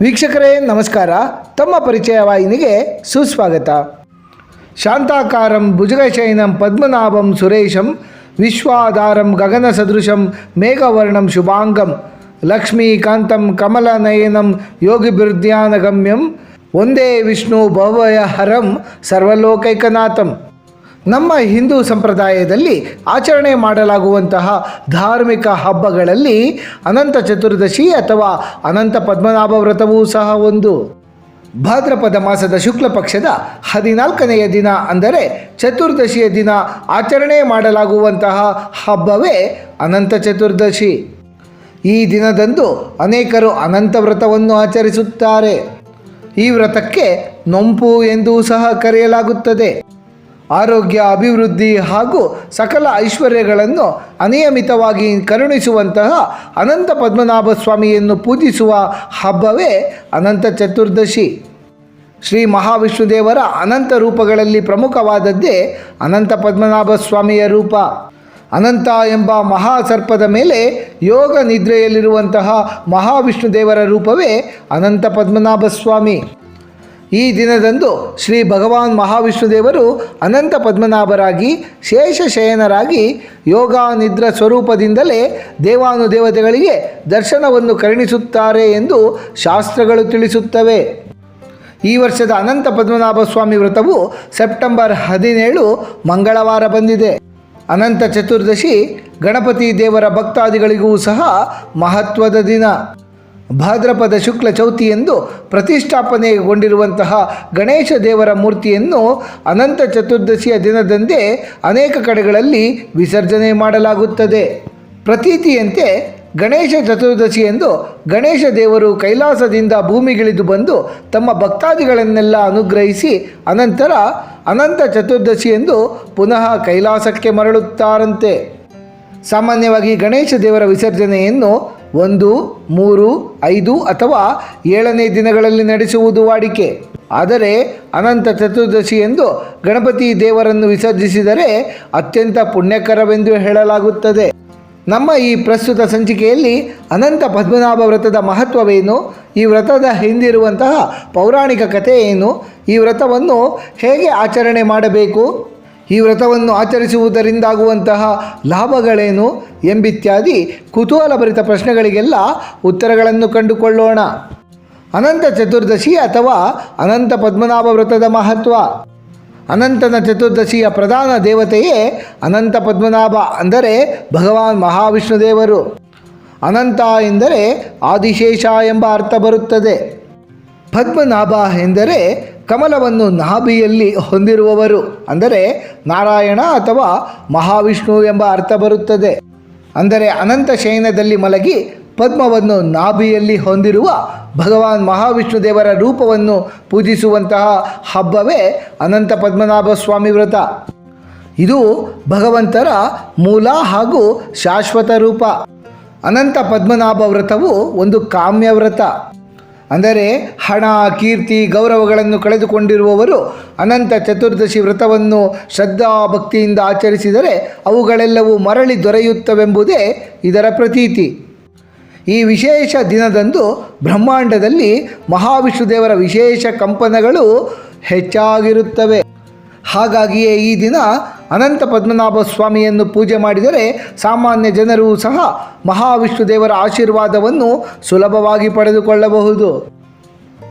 ವೀಕ್ಷಕರೇ ನಮಸ್ಕಾರ ತಮ್ಮ ಪರಿಚಯ ವಾಹಿನಿಗೆ ಸುಸ್ವಾಗತ ಶಾಂತಾಕಾರಂ ಭುಜಗಶಯನಂ ಪದ್ಮನಾಭಂ ಸುರೇಶಂ ವಿಶ್ವಾಧಾರಂ ಗಗನ ಸದೃಶಂ ಮೇಘವರ್ಣಂ ಶುಭಾಂಗಂ ಲಕ್ಷ್ಮೀಕಾಂತಂ ಕಮಲನಯನಂ ಯೋಗಿಭಿರ್ಧ್ಯಾನಗಮ್ಯಂ ಒಂದೇ ವಿಷ್ಣು ಭವಯ ಹರಂ ಸರ್ವಲೋಕೈಕನಾಥಂ ನಮ್ಮ ಹಿಂದೂ ಸಂಪ್ರದಾಯದಲ್ಲಿ ಆಚರಣೆ ಮಾಡಲಾಗುವಂತಹ ಧಾರ್ಮಿಕ ಹಬ್ಬಗಳಲ್ಲಿ ಅನಂತ ಚತುರ್ದಶಿ ಅಥವಾ ಅನಂತ ಪದ್ಮನಾಭ ವ್ರತವೂ ಸಹ ಒಂದು. ಭಾದ್ರಪದ ಮಾಸದ ಶುಕ್ಲ ಪಕ್ಷದ ಹದಿನಾಲ್ಕನೆಯ ದಿನ ಅಂದರೆ ಚತುರ್ದಶಿಯ ದಿನ ಆಚರಣೆ ಮಾಡಲಾಗುವಂತಹ ಹಬ್ಬವೇ ಅನಂತ ಚತುರ್ದಶಿ. ಈ ದಿನದಂದು ಅನೇಕರು ಅನಂತ ವ್ರತವನ್ನು ಆಚರಿಸುತ್ತಾರೆ. ಈ ವ್ರತಕ್ಕೆ ನೊಂಪು ಎಂದೂ ಸಹ ಕರೆಯಲಾಗುತ್ತದೆ. ಆರೋಗ್ಯ, ಅಭಿವೃದ್ಧಿ ಹಾಗೂ ಸಕಲ ಐಶ್ವರ್ಯಗಳನ್ನು ಅನಿಯಮಿತವಾಗಿ ಕರುಣಿಸುವಂತಹ ಅನಂತ ಪದ್ಮನಾಭ ಸ್ವಾಮಿಯನ್ನು ಪೂಜಿಸುವ ಹಬ್ಬವೇ ಅನಂತ ಚತುರ್ದಶಿ. ಶ್ರೀ ಮಹಾವಿಷ್ಣುದೇವರ ಅನಂತ ರೂಪಗಳಲ್ಲಿ ಪ್ರಮುಖವಾದದ್ದೇ ಅನಂತ ಪದ್ಮನಾಭ ಸ್ವಾಮಿಯ ರೂಪ. ಅನಂತ ಎಂಬ ಮಹಾಸರ್ಪದ ಮೇಲೆ ಯೋಗ ನಿದ್ರೆಯಲ್ಲಿರುವಂತಹ ಮಹಾವಿಷ್ಣುದೇವರ ರೂಪವೇ ಅನಂತ ಪದ್ಮನಾಭ ಸ್ವಾಮಿ ಈ ದಿನದಂದು ಶ್ರೀ ಭಗವಾನ್ ಮಹಾವಿಷ್ಣುದೇವರು ಅನಂತ ಪದ್ಮನಾಭರಾಗಿ ಶೇಷಶಯನರಾಗಿ ಶಯನರಾಗಿ ಯೋಗಾನಿದ್ರ ಸ್ವರೂಪದಿಂದಲೇ ದೇವಾನುದೇವತೆಗಳಿಗೆ ದರ್ಶನವನ್ನು ಕರುಣಿಸುತ್ತಾರೆ ಎಂದು ಶಾಸ್ತ್ರಗಳು ತಿಳಿಸುತ್ತವೆ. ಈ ವರ್ಷದ ಅನಂತ ಪದ್ಮನಾಭ ಸ್ವಾಮಿ ವ್ರತವು ಸೆಪ್ಟೆಂಬರ್ ಹದಿನೇಳು ಮಂಗಳವಾರ ಬಂದಿದೆ. ಅನಂತ ಚತುರ್ದಶಿ ಗಣಪತಿ ದೇವರ ಭಕ್ತಾದಿಗಳಿಗೂ ಸಹ ಮಹತ್ವದ ದಿನ. ಭಾದ್ರಪದ ಶುಕ್ಲ ಚೌತಿಯಂದು ಪ್ರತಿಷ್ಠಾಪನೆಗೊಂಡಿರುವಂತಹ ಗಣೇಶ ದೇವರ ಮೂರ್ತಿಯನ್ನು ಅನಂತ ಚತುರ್ದಶಿಯ ದಿನದಂದೇ ಅನೇಕ ಕಡೆಗಳಲ್ಲಿ ವಿಸರ್ಜನೆ ಮಾಡಲಾಗುತ್ತದೆ. ಪ್ರತೀತಿಯಂತೆ ಗಣೇಶ ಚತುರ್ದಶಿಯಂದು ಗಣೇಶ ದೇವರು ಕೈಲಾಸದಿಂದ ಭೂಮಿಗಿಳಿದು ಬಂದು ತಮ್ಮ ಭಕ್ತಾದಿಗಳನ್ನೆಲ್ಲ ಅನುಗ್ರಹಿಸಿ ಅನಂತರ ಅನಂತ ಚತುರ್ದಶಿಯಂದು ಪುನಃ ಕೈಲಾಸಕ್ಕೆ ಮರಳುತ್ತಾರಂತೆ. ಸಾಮಾನ್ಯವಾಗಿ ಗಣೇಶ ದೇವರ ವಿಸರ್ಜನೆಯನ್ನು ಒಂದು, ಮೂರು, ಐದು ಅಥವಾ ಏಳನೇ ದಿನಗಳಲ್ಲಿ ನಡೆಸುವುದು ವಾಡಿಕೆ. ಆದರೆ ಅನಂತ ಚತುರ್ದಶಿ ಎಂದು ಗಣಪತಿ ದೇವರನ್ನು ವಿಸರ್ಜಿಸಿದರೆ ಅತ್ಯಂತ ಪುಣ್ಯಕರವೆಂದು ಹೇಳಲಾಗುತ್ತದೆ. ನಮ್ಮ ಈ ಪ್ರಸ್ತುತ ಸಂಚಿಕೆಯಲ್ಲಿ ಅನಂತ ಪದ್ಮನಾಭ ವ್ರತದ ಮಹತ್ವವೇನು, ಈ ವ್ರತದ ಹಿಂದಿರುವಂತಹ ಪೌರಾಣಿಕ ಕಥೆ ಏನು ಈ ವ್ರತವನ್ನು ಹೇಗೆ ಆಚರಣೆ ಮಾಡಬೇಕು? ಈ ವ್ರತವನ್ನು ಆಚರಿಸುವುದರಿಂದಾಗುವಂತಹ ಲಾಭಗಳೇನು ಎಂಬಿತ್ಯಾದಿ ಕುತೂಹಲಭರಿತ ಪ್ರಶ್ನೆಗಳಿಗೆಲ್ಲ ಉತ್ತರಗಳನ್ನು ಕಂಡುಕೊಳ್ಳೋಣ. ಅನಂತ ಚತುರ್ದಶಿ ಅಥವಾ ಅನಂತ ಪದ್ಮನಾಭ ವ್ರತದ ಮಹತ್ವ. ಅನಂತನ ಚತುರ್ದಶಿಯ ಪ್ರಧಾನ ದೇವತೆಯೇ ಅನಂತ ಪದ್ಮನಾಭ ಅಂದರೆ ಭಗವಾನ್ ಮಹಾವಿಷ್ಣುದೇವರು ಅನಂತ ಎಂದರೆ ಆದಿಶೇಷ ಎಂಬ ಅರ್ಥ ಬರುತ್ತದೆ. ಪದ್ಮನಾಭ ಎಂದರೆ ಕಮಲವನ್ನು ನಾಭಿಯಲ್ಲಿ ಹೊಂದಿರುವವರು. ಅಂದರೆ ನಾರಾಯಣ ಅಥವಾ ಮಹಾವಿಷ್ಣು ಎಂಬ ಅರ್ಥ ಬರುತ್ತದೆ. ಅಂದರೆ ಅನಂತ ಶಯನದಲ್ಲಿ ಮಲಗಿ ಪದ್ಮವನ್ನು ನಾಭಿಯಲ್ಲಿ ಹೊಂದಿರುವ ಭಗವಾನ್ ಮಹಾವಿಷ್ಣು ದೇವರ ರೂಪವನ್ನು ಪೂಜಿಸುವಂತಹ ಹಬ್ಬವೇ ಅನಂತ ಪದ್ಮನಾಭ ಸ್ವಾಮಿ ವ್ರತ. ಇದು ಭಗವಂತರ ಮೂಲ ಹಾಗೂ ಶಾಶ್ವತ ರೂಪ. ಅನಂತ ಪದ್ಮನಾಭ ವ್ರತವು ಒಂದು ಕಾಮ್ಯ ವ್ರತ. ಅಂದರೆ ಹಣ, ಕೀರ್ತಿ, ಗೌರವಗಳನ್ನು ಕಳೆದುಕೊಂಡಿರುವವರು ಅನಂತ ಚತುರ್ದಶಿ ವ್ರತವನ್ನು ಶ್ರದ್ಧಾ ಭಕ್ತಿಯಿಂದ ಆಚರಿಸಿದರೆ ಅವುಗಳೆಲ್ಲವೂ ಮರಳಿ ದೊರೆಯುತ್ತವೆಂಬುದೇ ಇದರ ಪ್ರತೀತಿ. ಈ ವಿಶೇಷ ದಿನದಂದು ಬ್ರಹ್ಮಾಂಡದಲ್ಲಿ ಮಹಾವಿಷ್ಣುದೇವರ ವಿಶೇಷ ಕಂಪನಗಳು ಹೆಚ್ಚಾಗಿರುತ್ತವೆ. ಹಾಗಾಗಿಯೇ ಈ ದಿನ ಅನಂತ ಪದ್ಮನಾಭ ಸ್ವಾಮಿಯನ್ನು ಪೂಜೆ ಮಾಡಿದರೆ ಸಾಮಾನ್ಯ ಜನರು ಸಹ ಮಹಾವಿಷ್ಣುದೇವರ ಆಶೀರ್ವಾದವನ್ನು ಸುಲಭವಾಗಿ ಪಡೆದುಕೊಳ್ಳಬಹುದು.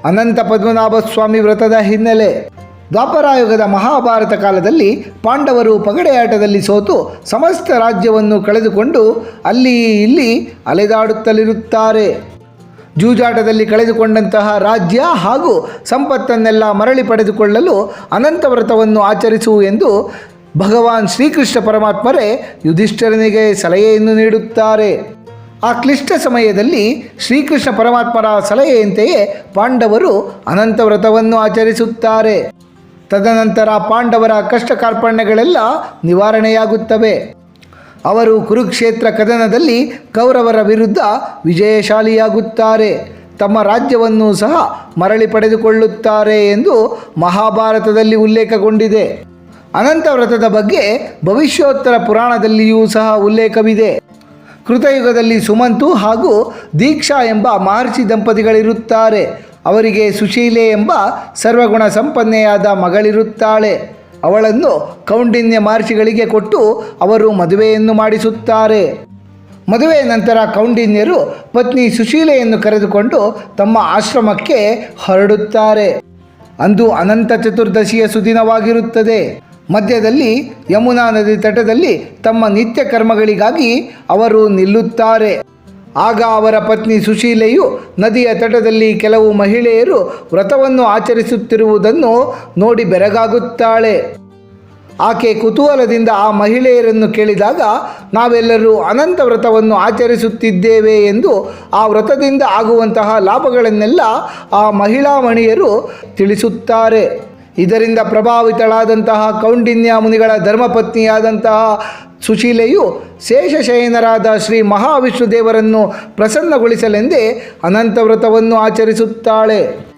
ಅನಂತ ಪದ್ಮನಾಭ ಸ್ವಾಮಿ ವ್ರತದ ಹಿನ್ನೆಲೆ ದ್ವಾಪರಾಯುಗದ ಮಹಾಭಾರತ ಕಾಲದಲ್ಲಿ ಪಾಂಡವರು ಪಗಡೆಯಾಟದಲ್ಲಿ ಸೋತು ಸಮಸ್ತ ರಾಜ್ಯವನ್ನು ಕಳೆದುಕೊಂಡು ಅಲ್ಲಿ ಇಲ್ಲಿ ಅಲೆದಾಡುತ್ತಲಿರುತ್ತಾರೆ. ಜೂಜಾಟದಲ್ಲಿ ಕಳೆದುಕೊಂಡಂತಹ ರಾಜ್ಯ ಹಾಗೂ ಸಂಪತ್ತನ್ನೆಲ್ಲ ಮರಳಿ ಪಡೆದುಕೊಳ್ಳಲು ಅನಂತ ವ್ರತವನ್ನು ಆಚರಿಸು ಎಂದು ಭಗವಾನ್ ಶ್ರೀಕೃಷ್ಣ ಪರಮಾತ್ಮರೇ ಯುಧಿಷ್ಠರನಿಗೆ ಸಲಹೆಯನ್ನು ನೀಡುತ್ತಾರೆ. ಆ ಕ್ಲಿಷ್ಟ ಸಮಯದಲ್ಲಿ ಶ್ರೀಕೃಷ್ಣ ಪರಮಾತ್ಮರ ಸಲಹೆಯಂತೆಯೇ ಪಾಂಡವರು ಅನಂತ ವ್ರತವನ್ನು ಆಚರಿಸುತ್ತಾರೆ. ತದನಂತರ ಪಾಂಡವರ ಕಷ್ಟ ಕಾರ್ಪಣ್ಯಗಳೆಲ್ಲ ನಿವಾರಣೆಯಾಗುತ್ತವೆ. ಅವರು ಕುರುಕ್ಷೇತ್ರ ಕದನದಲ್ಲಿ ಕೌರವರ ವಿರುದ್ಧ ವಿಜಯಶಾಲಿಯಾಗುತ್ತಾರೆ. ತಮ್ಮ ರಾಜ್ಯವನ್ನು ಸಹ ಮರಳಿ ಪಡೆದುಕೊಳ್ಳುತ್ತಾರೆ ಎಂದು ಮಹಾಭಾರತದಲ್ಲಿ ಉಲ್ಲೇಖಗೊಂಡಿದೆ. ಅನಂತ ವ್ರತದ ಬಗ್ಗೆ ಭವಿಷ್ಯೋತ್ತರ ಪುರಾಣದಲ್ಲಿಯೂ ಸಹ ಉಲ್ಲೇಖವಿದೆ. ಕೃತಯುಗದಲ್ಲಿ ಸುಮಂತು ಹಾಗೂ ದೀಕ್ಷಾ ಎಂಬ ಮಹರ್ಷಿ ದಂಪತಿಗಳಿರುತ್ತಾರೆ. ಅವರಿಗೆ ಸುಶೀಲೆ ಎಂಬ ಸರ್ವಗುಣ ಸಂಪನ್ನೆಯಾದ ಮಗಳಿರುತ್ತಾಳೆ. ಅವಳನ್ನು ಕೌಂಡಿನ್ಯ ಮಹರ್ಷಿಗಳಿಗೆ ಕೊಟ್ಟು ಅವರು ಮದುವೆಯನ್ನು ಮಾಡಿಸುತ್ತಾರೆ. ಮದುವೆಯ ನಂತರ ಕೌಂಡಿನ್ಯರು ಪತ್ನಿ ಸುಶೀಲೆಯನ್ನು ಕರೆದುಕೊಂಡು ತಮ್ಮ ಆಶ್ರಮಕ್ಕೆ ಹೊರಡುತ್ತಾರೆ. ಅಂದು ಅನಂತ ಚತುರ್ದಶಿಯ ಸುದಿನವಾಗಿರುತ್ತದೆ. ಮಧ್ಯದಲ್ಲಿ ಯಮುನಾ ನದಿ ತಟದಲ್ಲಿ ತಮ್ಮ ನಿತ್ಯ ಕರ್ಮಗಳಿಗಾಗಿ ಅವರು ನಿಲ್ಲುತ್ತಾರೆ. ಆಗ ಅವರ ಪತ್ನಿ ಸುಶೀಲೆಯು ನದಿಯ ತಟದಲ್ಲಿ ಕೆಲವು ಮಹಿಳೆಯರು ವ್ರತವನ್ನು ಆಚರಿಸುತ್ತಿರುವುದನ್ನು ನೋಡಿ ಬೆರಗಾಗುತ್ತಾಳೆ. ಆಕೆ ಕುತೂಹಲದಿಂದ ಆ ಮಹಿಳೆಯರನ್ನು ಕೇಳಿದಾಗ, ನಾವೆಲ್ಲರೂ ಅನಂತ ವ್ರತವನ್ನು ಆಚರಿಸುತ್ತಿದ್ದೇವೆ ಎಂದು ಆ ವ್ರತದಿಂದ ಆಗುವಂತಹ ಲಾಭಗಳನ್ನೆಲ್ಲ ಆ ಮಹಿಳಾ ಮಣಿಯರು ತಿಳಿಸುತ್ತಾರೆ. ಇದರಿಂದ ಪ್ರಭಾವಿತಳಾದಂತಹ ಕೌಂಡಿನ್ಯ ಮುನಿಗಳ ಧರ್ಮಪತ್ನಿಯಾದಂತಹ ಸುಶೀಲೆಯು ಶೇಷಶಯನರಾದ ಶ್ರೀ ಮಹಾವಿಷ್ಣು ದೇವರನ್ನು ಪ್ರಸನ್ನಗೊಳಿಸಲೆಂದೇ ಅನಂತ ವ್ರತವನ್ನು ಆಚರಿಸುತ್ತಾಳೆ.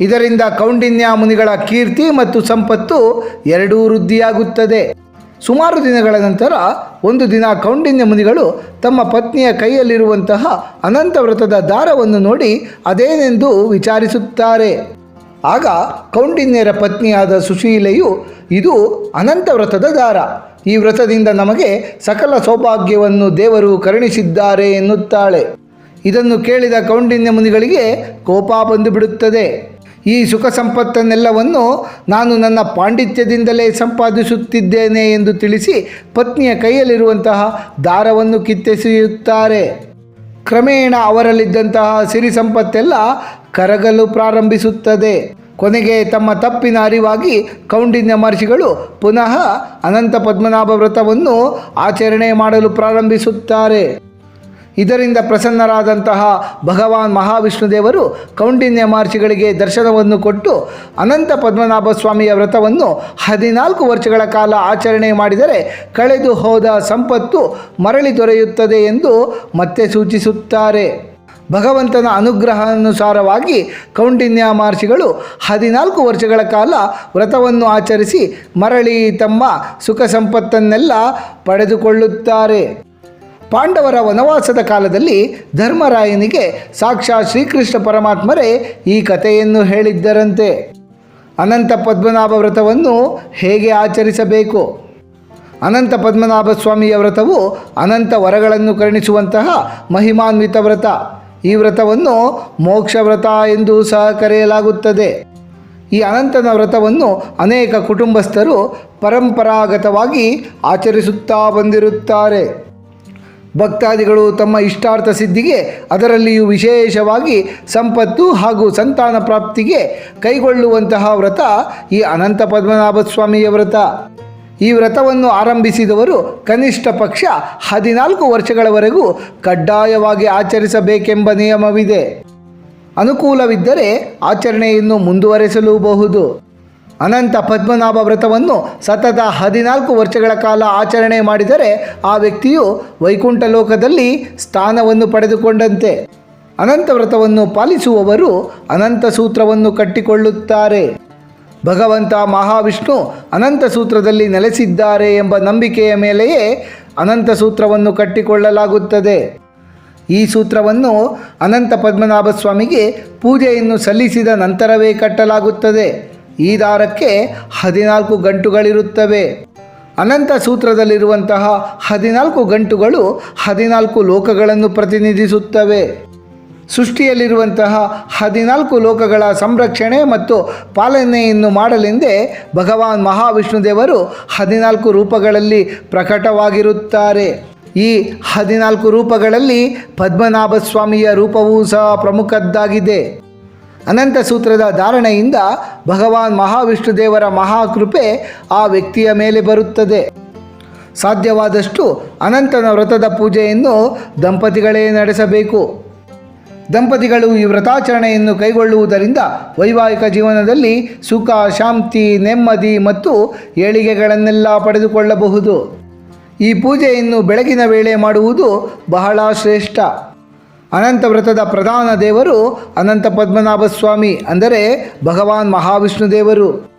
ಇದರಿಂದ ಕೌಂಡಿನ್ಯ ಮುನಿಗಳ ಕೀರ್ತಿ ಮತ್ತು ಸಂಪತ್ತು ಎರಡೂ ವೃದ್ಧಿಯಾಗುತ್ತದೆ. ಸುಮಾರು ದಿನಗಳ ನಂತರ ಒಂದು ದಿನ ಕೌಂಡಿನ್ಯ ಮುನಿಗಳು ತಮ್ಮ ಪತ್ನಿಯ ಕೈಯಲ್ಲಿರುವಂತಹ ಅನಂತ ವ್ರತದ ದಾರವನ್ನು ನೋಡಿ ಅದೇನೆಂದು ವಿಚಾರಿಸುತ್ತಾರೆ. ಆಗ ಕೌಂಡಿನ್ಯರ ಪತ್ನಿಯಾದ ಸುಶೀಲೆಯು, ಇದು ಅನಂತ ವ್ರತದ ದಾರ. ಈ ವ್ರತದಿಂದ ನಮಗೆ ಸಕಲ ಸೌಭಾಗ್ಯವನ್ನು ದೇವರು ಕರುಣಿಸಿದ್ದಾರೆ ಎನ್ನುತ್ತಾಳೆ. ಇದನ್ನು ಕೇಳಿದ ಕೌಂಡಿನ್ಯ ಮುನಿಗಳಿಗೆ ಕೋಪ ಬಂದುಬಿಡುತ್ತದೆ ಈ ಸುಖ ಸಂಪತ್ತನ್ನೆಲ್ಲವನ್ನು ನಾನು ನನ್ನ ಪಾಂಡಿತ್ಯದಿಂದಲೇ ಸಂಪಾದಿಸುತ್ತಿದ್ದೇನೆ ಎಂದು ತಿಳಿಸಿ ಪತ್ನಿಯ ಕೈಯಲ್ಲಿರುವಂತಹ ದಾರವನ್ನು ಕಿತ್ತೆಸೆಯುತ್ತಾರೆ. ಕ್ರಮೇಣ ಅವರಲ್ಲಿದ್ದಂತಹ ಸಿರಿ ಸಂಪತ್ತೆಲ್ಲ ಕರಗಲು ಪ್ರಾರಂಭಿಸುತ್ತದೆ. ಕೊನೆಗೆ ತಮ್ಮ ತಪ್ಪಿನ ಅರಿವಾಗಿ ಕೌಂಡಿನ್ಯ ಮಹರ್ಷಿಗಳು ಪುನಃ ಅನಂತ ಪದ್ಮನಾಭ ವ್ರತವನ್ನು ಆಚರಣೆ ಮಾಡಲು ಪ್ರಾರಂಭಿಸುತ್ತಾರೆ. ಇದರಿಂದ ಪ್ರಸನ್ನರಾದಂತಹ ಭಗವಾನ್ ಮಹಾವಿಷ್ಣು ದೇವರು ಕೌಂಡಿನ್ಯ ಮಹರ್ಷಿಗಳಿಗೆ ದರ್ಶನವನ್ನು ಕೊಟ್ಟು ಅನಂತ ಪದ್ಮನಾಭ ಸ್ವಾಮಿಯ ವ್ರತವನ್ನು ಹದಿನಾಲ್ಕು ವರ್ಷಗಳ ಕಾಲ ಆಚರಣೆ ಮಾಡಿದರೆ ಕಳೆದು ಹೋದ ಸಂಪತ್ತು ಮರಳಿ ದೊರೆಯುತ್ತದೆ ಎಂದು ಮತ್ತೆ ಸೂಚಿಸುತ್ತಾರೆ. ಭಗವಂತನ ಅನುಗ್ರಹಾನುಸಾರವಾಗಿ ಕೌಂಡಿನ್ಯ ಮಹರ್ಷಿಗಳು ಹದಿನಾಲ್ಕು ವರ್ಷಗಳ ಕಾಲ ವ್ರತವನ್ನು ಆಚರಿಸಿ ಮರಳಿ ತಮ್ಮ ಸುಖ ಸಂಪತ್ತನ್ನೆಲ್ಲ ಪಡೆದುಕೊಳ್ಳುತ್ತಾರೆ. ಪಾಂಡವರ ವನವಾಸದ ಕಾಲದಲ್ಲಿ ಧರ್ಮರಾಯನಿಗೆ ಸಾಕ್ಷಾತ್ ಶ್ರೀಕೃಷ್ಣ ಪರಮಾತ್ಮರೇ ಈ ಕಥೆಯನ್ನು ಹೇಳಿದ್ದರಂತೆ. ಅನಂತ ಪದ್ಮನಾಭ ವ್ರತವನ್ನು ಹೇಗೆ ಆಚರಿಸಬೇಕು? ಅನಂತ ಪದ್ಮನಾಭ ಸ್ವಾಮಿಯ ವ್ರತವು ಅನಂತ ವರಗಳನ್ನು ಕರುಣಿಸುವಂತಹ ಮಹಿಮಾನ್ವಿತ ವ್ರತ. ಈ ವ್ರತವನ್ನು ಮೋಕ್ಷ ವ್ರತ ಎಂದು ಸಹ ಕರೆಯಲಾಗುತ್ತದೆ. ಈ ಅನಂತನ ವ್ರತವನ್ನು ಅನೇಕ ಕುಟುಂಬಸ್ಥರು ಪರಂಪರಾಗತವಾಗಿ ಆಚರಿಸುತ್ತಾ ಬಂದಿರುತ್ತಾರೆ. ಭಕ್ತಾದಿಗಳು ತಮ್ಮ ಇಷ್ಟಾರ್ಥ ಸಿದ್ಧಿಗೆ ಅದರಲ್ಲಿಯೂ ವಿಶೇಷವಾಗಿ ಸಂಪತ್ತು ಹಾಗೂ ಸಂತಾನ ಪ್ರಾಪ್ತಿಗೆ ಕೈಗೊಳ್ಳುವಂತಹ ವ್ರತ ಈ ಅನಂತ ಪದ್ಮನಾಭ ಸ್ವಾಮಿಯ ವ್ರತ. ಈ ವ್ರತವನ್ನು ಆರಂಭಿಸಿದವರು ಕನಿಷ್ಠ ಪಕ್ಷ ಹದಿನಾಲ್ಕು ವರ್ಷಗಳವರೆಗೂ ಕಡ್ಡಾಯವಾಗಿ ಆಚರಿಸಬೇಕೆಂಬ ನಿಯಮವಿದೆ. ಅನುಕೂಲವಿದ್ದರೆ ಆಚರಣೆಯನ್ನು ಮುಂದುವರೆಸಲೂಬಹುದು. ಅನಂತ ಪದ್ಮನಾಭ ವ್ರತವನ್ನು ಸತತ ಹದಿನಾಲ್ಕು ವರ್ಷಗಳ ಕಾಲ ಆಚರಣೆ ಮಾಡಿದರೆ ಆ ವ್ಯಕ್ತಿಯು ವೈಕುಂಠ ಲೋಕದಲ್ಲಿ ಸ್ಥಾನವನ್ನು ಪಡೆದುಕೊಂಡಂತೆ. ಅನಂತ ವ್ರತವನ್ನು ಪಾಲಿಸುವವರು ಅನಂತ ಸೂತ್ರವನ್ನು ಕಟ್ಟಿಕೊಳ್ಳುತ್ತಾರೆ. ಭಗವಂತ ಮಹಾವಿಷ್ಣು ಅನಂತ ಸೂತ್ರದಲ್ಲಿ ನೆಲೆಸಿದ್ದಾರೆ ಎಂಬ ನಂಬಿಕೆಯ ಮೇಲೆಯೇ ಅನಂತ ಸೂತ್ರವನ್ನು ಕಟ್ಟಿಕೊಳ್ಳಲಾಗುತ್ತದೆ. ಈ ಸೂತ್ರವನ್ನು ಅನಂತ ಪದ್ಮನಾಭ ಸ್ವಾಮಿಗೆ ಪೂಜೆಯನ್ನು ಸಲ್ಲಿಸಿದ ನಂತರವೇ ಕಟ್ಟಲಾಗುತ್ತದೆ. ಈ ದಾರಕ್ಕೆ ಹದಿನಾಲ್ಕು ಗಂಟುಗಳಿರುತ್ತವೆ. ಅನಂತ ಸೂತ್ರದಲ್ಲಿರುವಂತಹ ಹದಿನಾಲ್ಕು ಗಂಟುಗಳು ಹದಿನಾಲ್ಕು ಲೋಕಗಳನ್ನು ಪ್ರತಿನಿಧಿಸುತ್ತವೆ. ಸೃಷ್ಟಿಯಲ್ಲಿರುವಂತಹ ಹದಿನಾಲ್ಕು ಲೋಕಗಳ ಸಂರಕ್ಷಣೆ ಮತ್ತು ಪಾಲನೆಯನ್ನು ಮಾಡಲೆಂದೇ ಭಗವಾನ್ ಮಹಾವಿಷ್ಣು ದೇವರು ಹದಿನಾಲ್ಕು ರೂಪಗಳಲ್ಲಿ ಪ್ರಕಟವಾಗಿರುತ್ತಾರೆ. ಈ ಹದಿನಾಲ್ಕು ರೂಪಗಳಲ್ಲಿ ಪದ್ಮನಾಭ ಸ್ವಾಮಿಯ ರೂಪವೂ ಸಹ ಪ್ರಮುಖದ್ದಾಗಿದೆ. ಅನಂತ ಸೂತ್ರದ ಧಾರಣೆಯಿಂದ ಭಗವಾನ್ ಮಹಾವಿಷ್ಣು ದೇವರ ಮಹಾಕೃಪೆ ಆ ವ್ಯಕ್ತಿಯ ಮೇಲೆ ಬರುತ್ತದೆ. ಸಾಧ್ಯವಾದಷ್ಟು ಅನಂತನ ವ್ರತದ ಪೂಜೆಯನ್ನು ದಂಪತಿಗಳೇ ನಡೆಸಬೇಕು. ದಂಪತಿಗಳು ಈ ವ್ರತಾಚರಣೆಯನ್ನು ಕೈಗೊಳ್ಳುವುದರಿಂದ ವೈವಾಹಿಕ ಜೀವನದಲ್ಲಿ ಸುಖ, ಶಾಂತಿ, ನೆಮ್ಮದಿ ಮತ್ತು ಏಳಿಗೆಗಳನ್ನೆಲ್ಲ ಪಡೆದುಕೊಳ್ಳಬಹುದು. ಈ ಪೂಜೆಯನ್ನು ಬೆಳಗಿನ ವೇಳೆ ಮಾಡುವುದು ಬಹಳ ಶ್ರೇಷ್ಠ. ಅನಂತ ವ್ರತದ ಪ್ರಧಾನ ದೇವರು ಅನಂತ ಪದ್ಮನಾಭ ಸ್ವಾಮಿ ಅಂದರೆ ಭಗವಾನ್ ಮಹಾವಿಷ್ಣು ದೇವರು.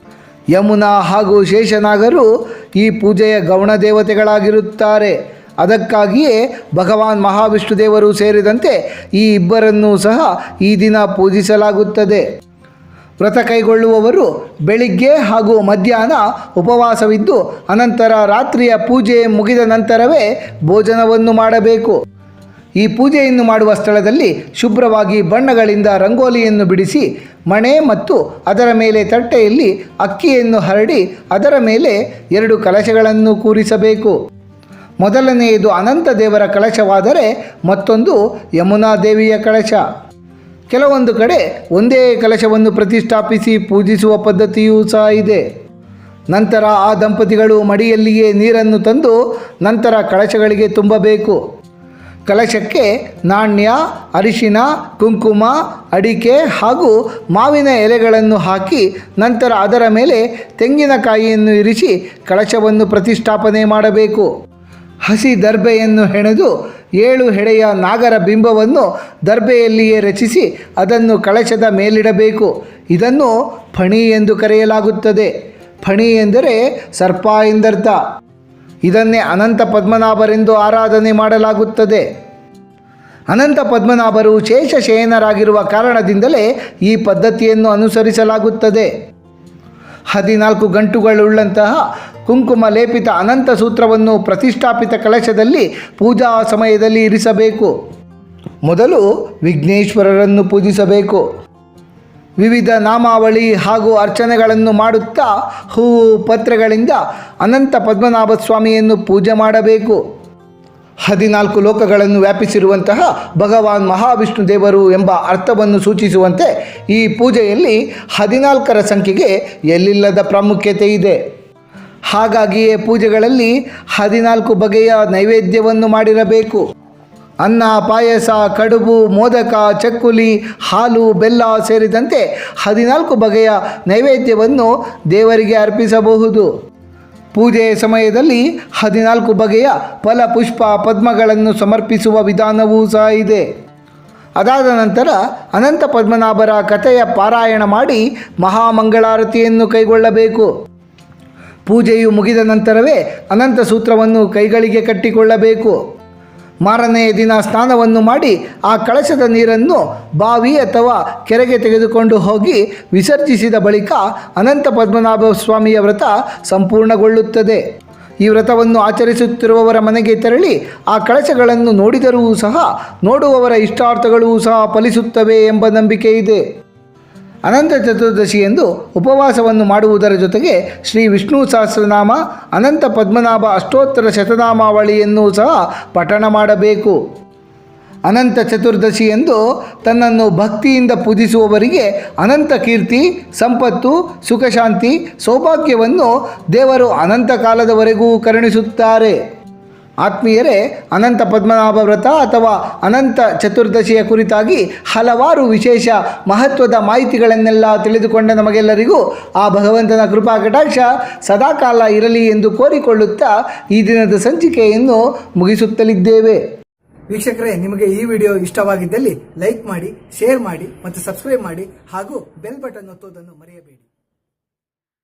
ಯಮುನಾ ಹಾಗೂ ಶೇಷನಾಗರು ಈ ಪೂಜೆಯ ಗೌಣ ದೇವತೆಗಳಾಗಿರುತ್ತಾರೆ. ಅದಕ್ಕಾಗಿಯೇ ಭಗವಾನ್ ಮಹಾವಿಷ್ಣು ದೇವರು ಸೇರಿದಂತೆ ಈ ಇಬ್ಬರನ್ನೂ ಸಹ ಈ ದಿನ ಪೂಜಿಸಲಾಗುತ್ತದೆ. ವ್ರತ ಕೈಗೊಳ್ಳುವವರು ಬೆಳಿಗ್ಗೆ ಹಾಗೂ ಮಧ್ಯಾಹ್ನ ಉಪವಾಸವಿದ್ದು ಅನಂತರ ರಾತ್ರಿಯ ಪೂಜೆ ಮುಗಿದ ನಂತರವೇ ಭೋಜನವನ್ನು ಮಾಡಬೇಕು. ಈ ಪೂಜೆಯನ್ನು ಮಾಡುವ ಸ್ಥಳದಲ್ಲಿ ಶುಭ್ರವಾಗಿ ಬಣ್ಣಗಳಿಂದ ರಂಗೋಲಿಯನ್ನು ಬಿಡಿಸಿ ಮಣೆ ಮತ್ತು ಅದರ ಮೇಲೆ ತಟ್ಟೆಯಲ್ಲಿ ಅಕ್ಕಿಯನ್ನು ಹರಡಿ ಅದರ ಮೇಲೆ ಎರಡು ಕಲಶಗಳನ್ನು ಕೂರಿಸಬೇಕು. ಮೊದಲನೆಯದು ಅನಂತ ದೇವರ ಕಳಶವಾದರೆ ಮತ್ತೊಂದು ಯಮುನಾ ದೇವಿಯ ಕಳಶ. ಕೆಲವೊಂದು ಕಡೆ ಒಂದೇ ಕಲಶವನ್ನು ಪ್ರತಿಷ್ಠಾಪಿಸಿ ಪೂಜಿಸುವ ಪದ್ಧತಿಯೂ ಸಹ ಇದೆ. ನಂತರ ಆ ದಂಪತಿಗಳು ಮಡಿಯಲ್ಲಿಯೇ ನೀರನ್ನು ತಂದು ನಂತರ ಕಳಶಗಳಿಗೆ ತುಂಬಬೇಕು. ಕಲಶಕ್ಕೆ ನಾಣ್ಯ, ಅರಿಶಿನ, ಕುಂಕುಮ, ಅಡಿಕೆ ಹಾಗೂ ಮಾವಿನ ಎಲೆಗಳನ್ನು ಹಾಕಿ ನಂತರ ಅದರ ಮೇಲೆ ತೆಂಗಿನಕಾಯಿಯನ್ನು ಇರಿಸಿ ಕಳಶವನ್ನು ಪ್ರತಿಷ್ಠಾಪನೆ ಮಾಡಬೇಕು. ಹಸಿ ದರ್ಬೆಯನ್ನು ಹೆಣೆದು ಏಳು ಹೆಡೆಯ ನಾಗರ ಬಿಂಬವನ್ನು ದರ್ಬೆಯಲ್ಲಿಯೇ ರಚಿಸಿ ಅದನ್ನು ಕಳಶದ ಮೇಲಿಡಬೇಕು. ಇದನ್ನು ಫಣಿ ಎಂದು ಕರೆಯಲಾಗುತ್ತದೆ. ಫಣಿ ಎಂದರೆ ಸರ್ಪ ಎಂದರ್ಥ. ಇದನ್ನೇ ಅನಂತ ಪದ್ಮನಾಭರೆಂದು ಆರಾಧನೆ ಮಾಡಲಾಗುತ್ತದೆ. ಅನಂತ ಪದ್ಮನಾಭರು ಶೇಷಶಯನರಾಗಿರುವ ಕಾರಣದಿಂದಲೇ ಈ ಪದ್ಧತಿಯನ್ನು ಅನುಸರಿಸಲಾಗುತ್ತದೆ. ಹದಿನಾಲ್ಕು ಗಂಟುಗಳುಳ್ಳಂತಹ ಕುಂಕುಮ ಲೇಪಿತ ಅನಂತ ಸೂತ್ರವನ್ನು ಪ್ರತಿಷ್ಠಾಪಿತ ಕಲಶದಲ್ಲಿ ಪೂಜಾ ಸಮಯದಲ್ಲಿ ಇರಿಸಬೇಕು. ಮೊದಲು ವಿಘ್ನೇಶ್ವರರನ್ನು ಪೂಜಿಸಬೇಕು. ವಿವಿಧ ನಾಮಾವಳಿ ಹಾಗೂ ಅರ್ಚನೆಗಳನ್ನು ಮಾಡುತ್ತಾ ಹೂವು ಪತ್ರಗಳಿಂದ ಅನಂತ ಪದ್ಮನಾಭ ಸ್ವಾಮಿಯನ್ನು ಪೂಜೆ ಮಾಡಬೇಕು. ಹದಿನಾಲ್ಕು ಲೋಕಗಳನ್ನು ವ್ಯಾಪಿಸಿರುವಂತಹ ಭಗವಾನ್ ಮಹಾವಿಷ್ಣು ದೇವರು ಎಂಬ ಅರ್ಥವನ್ನು ಸೂಚಿಸುವಂತೆ ಈ ಪೂಜೆಯಲ್ಲಿ ಹದಿನಾಲ್ಕರ ಸಂಖ್ಯೆಗೆ ಎಲ್ಲಿಲ್ಲದ ಪ್ರಾಮುಖ್ಯತೆ ಇದೆ. ಹಾಗಾಗಿಯೇ ಪೂಜೆಗಳಲ್ಲಿ ಹದಿನಾಲ್ಕು ಬಗೆಯ ನೈವೇದ್ಯವನ್ನು ಮಾಡಿರಬೇಕು. ಅನ್ನ, ಪಾಯಸ, ಕಡುಬು, ಮೋದಕ, ಚಕ್ಕುಲಿ, ಹಾಲು, ಬೆಲ್ಲ ಸೇರಿದಂತೆ ಹದಿನಾಲ್ಕು ಬಗೆಯ ನೈವೇದ್ಯವನ್ನು ದೇವರಿಗೆ ಅರ್ಪಿಸಬಹುದು. ಪೂಜೆಯ ಸಮಯದಲ್ಲಿ ಹದಿನಾಲ್ಕು ಬಗೆಯ ಫಲ ಪುಷ್ಪ ಪದ್ಮಗಳನ್ನು ಸಮರ್ಪಿಸುವ ವಿಧಾನವೂ ಸಹ ಇದೆ. ಅದಾದ ನಂತರ ಅನಂತ ಪದ್ಮನಾಭರ ಕಥೆಯ ಪಾರಾಯಣ ಮಾಡಿ ಮಹಾಮಂಗಳಾರತಿಯನ್ನು ಕೈಗೊಳ್ಳಬೇಕು. ಪೂಜೆಯು ಮುಗಿದ ನಂತರವೇ ಅನಂತ ಸೂತ್ರವನ್ನು ಕೈಗಳಿಗೆ ಕಟ್ಟಿಕೊಳ್ಳಬೇಕು. ಮಾರನೆಯ ದಿನ ಸ್ನಾನವನ್ನು ಮಾಡಿ ಆ ಕಳಶದ ನೀರನ್ನು ಬಾವಿ ಅಥವಾ ಕೆರೆಗೆ ತೆಗೆದುಕೊಂಡು ಹೋಗಿ ವಿಸರ್ಜಿಸಿದ ಬಳಿಕ ಅನಂತ ಪದ್ಮನಾಭ ಸ್ವಾಮಿಯ ವ್ರತ ಸಂಪೂರ್ಣಗೊಳ್ಳುತ್ತದೆ. ಈ ವ್ರತವನ್ನು ಆಚರಿಸುತ್ತಿರುವವರ ಮನೆಗೆ ತೆರಳಿ ಆ ಕಳಶಗಳನ್ನು ನೋಡಿದರೂ ಸಹ ನೋಡುವವರ ಇಷ್ಟಾರ್ಥಗಳೂ ಸಹ ಫಲಿಸುತ್ತವೆ ಎಂಬ ನಂಬಿಕೆ ಇದೆ. ಅನಂತ ಚತುರ್ದಶಿಯಂದು ಉಪವಾಸವನ್ನು ಮಾಡುವುದರ ಜೊತೆಗೆ ಶ್ರೀ ವಿಷ್ಣು ಸಹಸ್ರನಾಮ, ಅನಂತ ಪದ್ಮನಾಭ ಅಷ್ಟೋತ್ತರ ಶತನಾಮಾವಳಿಯನ್ನು ಸಹ ಪಠಣ ಮಾಡಬೇಕು. ಅನಂತ ಚತುರ್ದಶಿ ಎಂದು ತನ್ನನ್ನು ಭಕ್ತಿಯಿಂದ ಪೂಜಿಸುವವರಿಗೆ ಅನಂತ ಕೀರ್ತಿ, ಸಂಪತ್ತು, ಸುಖಶಾಂತಿ, ಸೌಭಾಗ್ಯವನ್ನು ದೇವರು ಅನಂತ ಕಾಲದವರೆಗೂ ಕರುಣಿಸುತ್ತಾರೆ. ಆತ್ಮೀಯರೇ, ಅನಂತ ಪದ್ಮನಾಭ ವ್ರತ ಅಥವಾ ಅನಂತ ಚತುರ್ದಶಿಯ ಕುರಿತಾಗಿ ಹಲವಾರು ವಿಶೇಷ ಮಹತ್ವದ ಮಾಹಿತಿಗಳನ್ನೆಲ್ಲ ತಿಳಿದುಕೊಂಡ ನಮಗೆಲ್ಲರಿಗೂ ಆ ಭಗವಂತನ ಕೃಪಾ ಕಟಾಕ್ಷ ಸದಾಕಾಲ ಇರಲಿ ಎಂದು ಕೋರಿಕೊಳ್ಳುತ್ತಾ ಈ ದಿನದ ಸಂಚಿಕೆಯನ್ನು ಮುಗಿಸುತ್ತಲಿದ್ದೇವೆ. ವೀಕ್ಷಕರೇ, ನಿಮಗೆ ಈ ವಿಡಿಯೋ ಇಷ್ಟವಾಗಿದ್ದಲ್ಲಿ ಲೈಕ್ ಮಾಡಿ, ಶೇರ್ ಮಾಡಿ ಮತ್ತು ಸಬ್ಸ್ಕ್ರೈಬ್ ಮಾಡಿ ಹಾಗೂ ಬೆಲ್ ಬಟನ್ ಒತ್ತುವುದನ್ನು ಮರೆಯಬೇಡಿ.